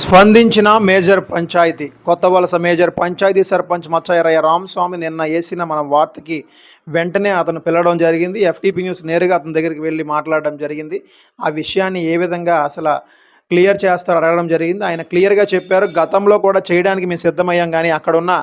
స్పందించిన మేజర్ పంచాయతీ కొత్త వలస మేజర్ పంచాయతీ సర్పంచ్ మచ్చాయరయ్య రామస్వామి నిన్న వేసిన మన వార్తకి వెంటనే అతను పిలవడం జరిగింది. ఎఫ్టీపీ న్యూస్ నేరుగా అతని దగ్గరికి వెళ్ళి మాట్లాడడం జరిగింది. ఆ విషయాన్ని ఏ విధంగా అసలు క్లియర్ చేస్తారు అడగడం జరిగింది. ఆయన క్లియర్గా చెప్పారు గతంలో కూడా చేయడానికి మేము సిద్ధమయ్యాం కానీ అక్కడున్న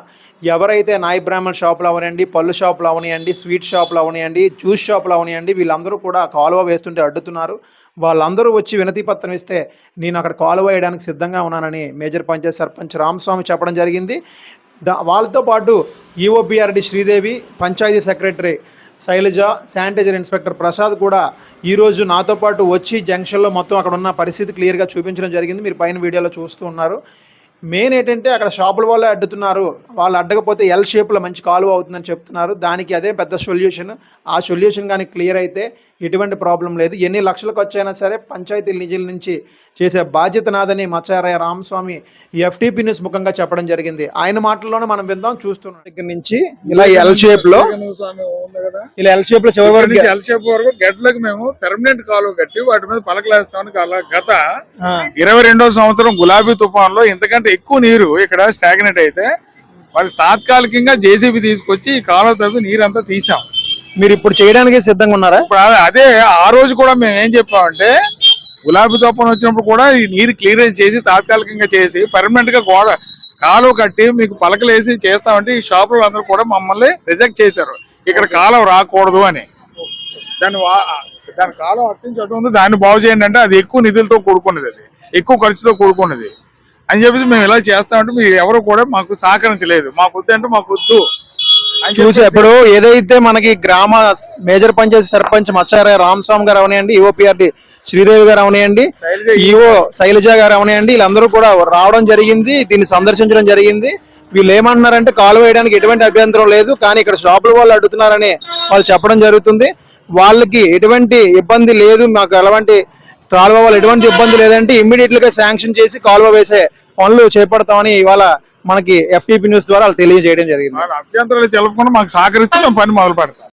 ఎవరైతే నాయి బ్రాహ్మణ్ షాపులు అవనివ్వండి పళ్ళు షాపులు అవనివ్వండి స్వీట్ షాపులు అవనివ్వండి జ్యూస్ షాపులు అవనివ్వండి వీళ్ళందరూ కూడా కాలువ వేస్తుంటే అడ్డుతున్నారు. వాళ్ళందరూ వచ్చి వినతి పత్రం ఇస్తే నేను అక్కడ కాలువ వేయడానికి సిద్ధంగా ఉన్నానని మేజర్ పంచాయత్ సర్పంచ్ రామస్వామి చెప్పడం జరిగింది. దా వాళ్ళతో పాటు EOPRD Sridevi panchayat secretary Sailaja sanitizer inspector Prasad కూడా ఈరోజు నాతో పాటు వచ్చి జంక్షన్లో మొత్తం అక్కడ ఉన్న పరిస్థితి క్లియర్గా చూపించడం జరిగింది. మీరు పైన వీడియోలో చూస్తూ ఉన్నారు. మెయిన్ ఏంటంటే అక్కడ షాపుల వాళ్ళే అడ్డుతున్నారు. వాళ్ళు అడ్డకపోతే ఎల్ షేప్లో మంచి కాలువ అవుతుందని చెప్తున్నారు. దానికి అదే పెద్ద సొల్యూషన్ ఆ సొల్యూషన్ కానీ క్లియర్ అయితే ఎటువంటి ప్రాబ్లం లేదు. ఎన్ని లక్షలకు వచ్చైనా సరే పంచాయతీ నిధుల నుంచి చేసే బాధ్యత నాదని మచ్చారయ్య రామస్వామి ఎఫ్టీపీ న్యూస్ ముఖంగా చెప్పడం జరిగింది. ఆయన మాటల్లోనే మనం విందాం చూస్తున్నాం. దగ్గర నుంచి ఇలా ఎల్ షేప్లో ఇలా ఎల్ షేప్లో చివరి వరకు నుంచి ఎల్షేప్ వరకు మేము పెర్మనెంట్ కాలువ కట్టి వాటి మీద పలకలేస్తామని గత ఇరవై రెండో సంవత్సరం గులాబీ తుఫాన్లో ఇంతకంటే ఎక్కువ నీరు ఇక్కడ స్టాగ్నెట్ అయితే వాళ్ళు తాత్కాలికంగా జేసీబీ తీసుకొచ్చి ఈ కాలువ తవ్వి నీరంతా తీసాం మీరు ఇప్పుడు చేయడానికి సిద్ధంగా ఉన్నారా? ఇప్పుడు అదే ఆ రోజు కూడా మేము ఏం చెప్పామంటే గులాబీ తుఫాన్ వచ్చినప్పుడు కూడా ఈ నీరు క్లియరెన్స్ చేసి తాత్కాలికంగా చేసి పర్మనెంట్గా గోడ కాలువ కట్టి మీకు పలకలేసి చేస్తామంటే ఈ షాపులు అందరూ కూడా మమ్మల్ని రిజెక్ట్ చేశారు. ఇక్కడ కాలువ రాకూడదు అని. దాని దాని కాలం అట్టించి అటు ఉంది దాన్ని బాగు చేయండి అంటే అది ఎక్కువ నిధులతో కూడుకున్నది అది. ఎక్కువ ఖర్చుతో కూడుకున్నది. అని చెప్పేసి మేము ఇలా చేస్తామంటే మీరు ఎవరు కూడా మాకు సహకరించలేదు. మాకు వద్దు అంటే మాకు వద్దు. చూసి ఇప్పుడు ఏదైతే మనకి గ్రామ మేజర్ పంచాయతీ సర్పంచ్ మచ్చారయ్య రామస్వామి గారు అవనియండి ఈఓపిఆర్డి శ్రీదేవి గారు అవనియండి ఈఓ శైలజ గారు అవనియండి వీళ్ళందరూ కూడా రావడం జరిగింది దీన్ని సందర్శించడం జరిగింది. వీళ్ళు ఏమంటున్నారంటే కాలు వేయడానికి ఎటువంటి అభ్యంతరం లేదు కానీ ఇక్కడ షాపుల వాళ్ళు అడ్డుతున్నారని వాళ్ళు చెప్పడం జరుగుతుంది. వాళ్ళకి ఎటువంటి ఇబ్బంది లేదు మాకు ఎలాంటి కాలువ వాళ్ళు ఎటువంటి ఇబ్బంది లేదంటే ఇమ్మీడియట్గా శాంక్షన్ చేసి కాలువ వేసే పనులు చేపడతామని ఇవాళ మనకి ఎఫ్టీపీ న్యూస్ ద్వారా తెలియజేయడం జరిగింది. అభ్యంతరాలు తెలపకుండా మాకు సహకరిస్తే మేము పని మొదలు పెడతాం